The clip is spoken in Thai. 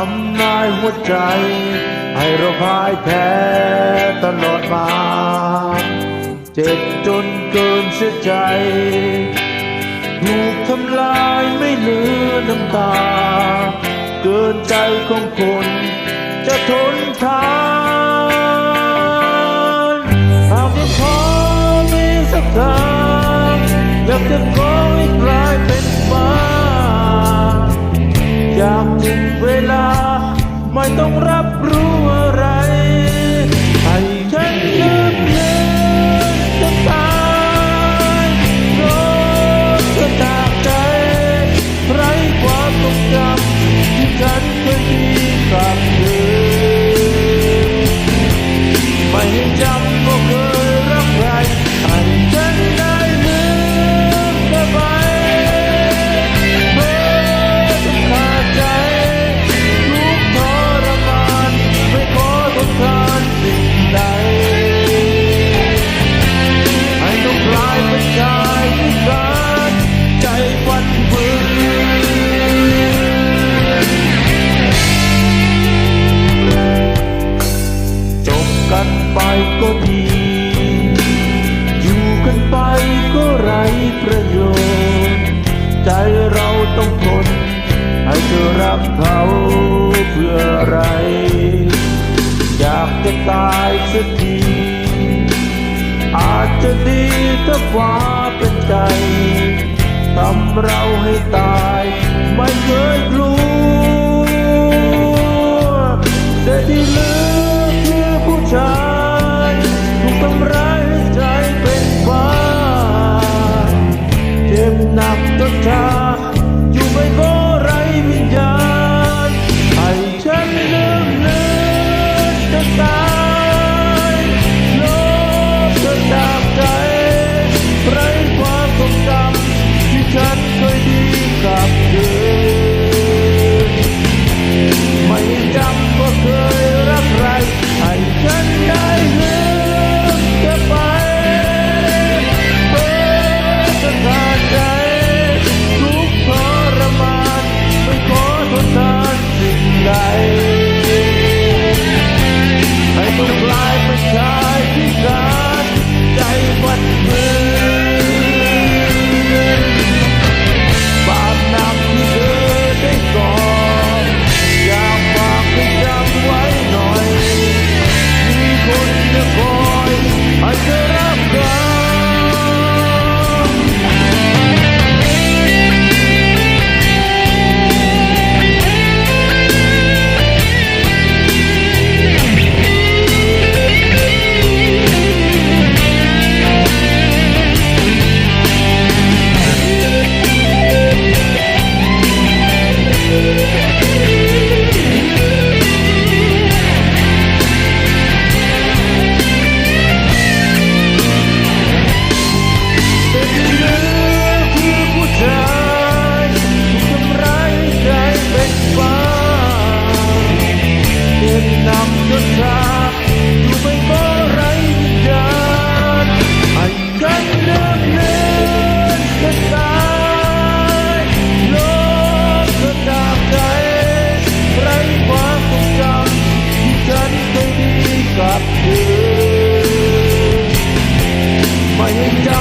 ทำนายหัวใจ ให้เราพ่ายแพ้ตลอดมา เจ็บจนเกินเสียใจ ถูกทำลายไม่เหลือน้ำตา เกินใจของคนจะทนทานหากยังพอมีสักทางอยากจะขอให้กลายเป็นฟ้าอยากจะ ลา ไม่ต้องรับรู้ ประโยชน์ ใจเราต้องทนให้เธอรักเขาเพื่ออะไร อยากจะตายสักที อาจจะดีถ้าฟ้าเป็นใจทำเราให้ตาย it.